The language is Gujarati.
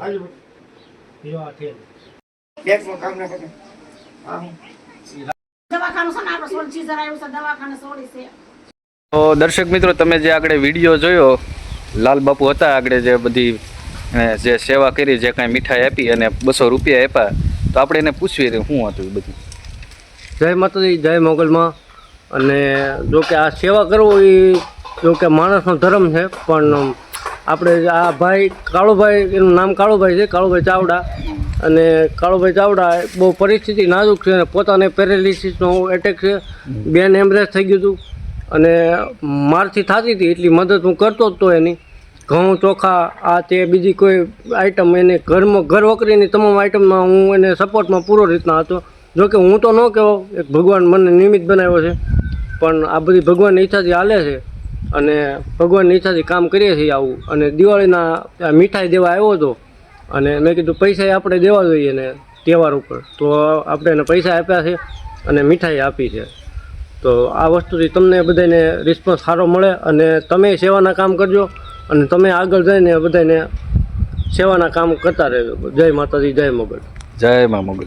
આજુ પીવા થેલ બેગમાં કામ ના કરે દવાખાનું છે ને આપણે સોળ ચીઝર છે દવાખાને સોળી છે. તો દર્શક મિત્રો તમે જે આગળ વીડિયો જોયો લાલ બાપુ હતા આગળ જે બધી જે સેવા કરી જે કાંઈ મીઠાઈ આપી અને બસો રૂપિયા આપ્યા તો આપણે એને પૂછવી શું હતું એ બધું. જય માતાજી જય મોગલમાં. અને જો કે આ સેવા કરવો એ જો કે માણસનો ધર્મ છે પણ આપણે આ ભાઈ કાળુભાઈ, એનું નામ કાળુભાઈ છે, કાળુભાઈ ચાવડા. અને કાળુભાઈ ચાવડા બહુ પરિસ્થિતિ નાજુક છે અને પોતાને પેરેલિસિસનો એટેક છે. બેન એમ્બ્રેસ થઈ ગયું હતું. અને મારથી થતી હતી, એટલી મદદ હું કરતો જ તો એની. ઘઉં, ચોખા, આ તે બીજી કોઈ આઈટમ એને ઘરમાં ઘર વકરીની તમામ આઈટમમાં હું એને સપોર્ટમાં પૂરો રીતના હતો. જોકે હું તો ન કહેવો, એક ભગવાન મને નિમિત્ત બનાવ્યો છે. પણ આ બધી ભગવાનની ઈચ્છાથી હાલે છે. અને ભગવાનની ઈચ્છાથી કામ કરીએ છીએ આવું. અને દિવાળીના મીઠાઈ દેવા આવ્યો હતો. અને મેં કીધું પૈસા આપણે દેવા જોઈએ ને તહેવાર ઉપર. તો આપણે એને પૈસા આપ્યા છે અને મીઠાઈ આપી છે. તો આ વસ્તુથી તમને બધાને રિસ્પોન્સ સારો મળે અને તમે સેવાના કામ કરજો અને તમે આગળ જઈને બધાને સેવાના કામ કરતા રહેજો. જય માતાજી, જય મોગલ. જય મા મોગલ.